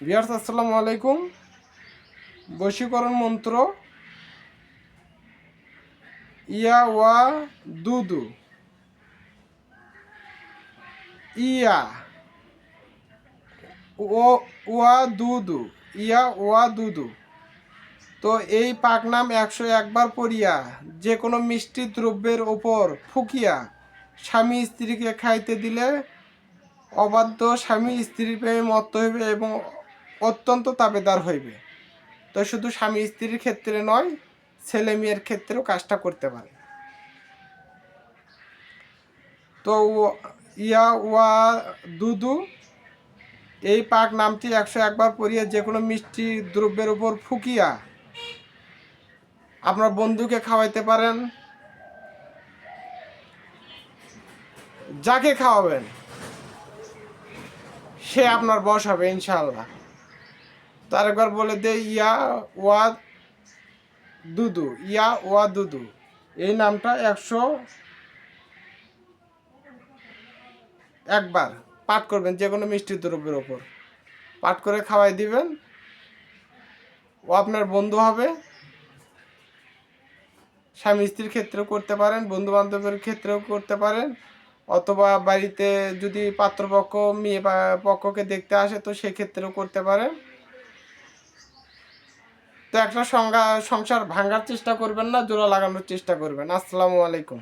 বিয়ার্স আসসালামু আলাইকুম। বশীকরণ মন্ত্র ইয়া ওয়া দুদু। ইয়া ও, ওয়া দুদু। ইয়া ওয়া দুদু। তো এই পাক নাম একশো একবার পড়িয়া যে কোনো মিষ্টি দ্রব্যের ওপর ফুকিয়া স্বামী স্ত্রীকে খাইতে দিলে অবাধ্য স্বামী স্ত্রীর প্রেমে মত্ত হইবে এবং অত্যন্ত তাবেদার হইবে। তো শুধু স্বামী স্ত্রীর ক্ষেত্রে নয়, ছেলে মেয়ের ক্ষেত্রেও কাজটা করতে পারে। তো ইয়া ওয়া দুদু, এই পাক নামটি একশো একবার পড়িয়ে যে কোনো মিষ্টি দ্রব্যের উপর ফুকিয়া আপনার বন্ধুকে খাওয়াইতে পারেন, যাকে খাওয়াবেন, সে আপনার বস হবে ইনশাল্লাহ তো একবার বলে দে, ইয়া, ওয়া, দুদু, ইয়া, ওয়া, দুদু। এই নামটা একশো একবার পাঠ করবেন, যে কোনো মিষ্টি দ্রব্যের ওপর। পাঠ করে খাওয়াই দিবেন। ও আপনার বন্ধু হবে। স্বামী স্ত্রীর ক্ষেত্রেও করতে পারেন বন্ধু বান্ধবের ক্ষেত্রেও করতে পারেন। অথবা বাড়িতে যদি পাত্রপক্ষ, মেয়ে পক্ষকে দেখতে আসে, তো সেক্ষেত্রেও করতে পারেন। তো একটা সংসার ভাঙার চেষ্টা করবেন না জোড়া লাগানোর চেষ্টা করবেন। আসসালামু আলাইকুম।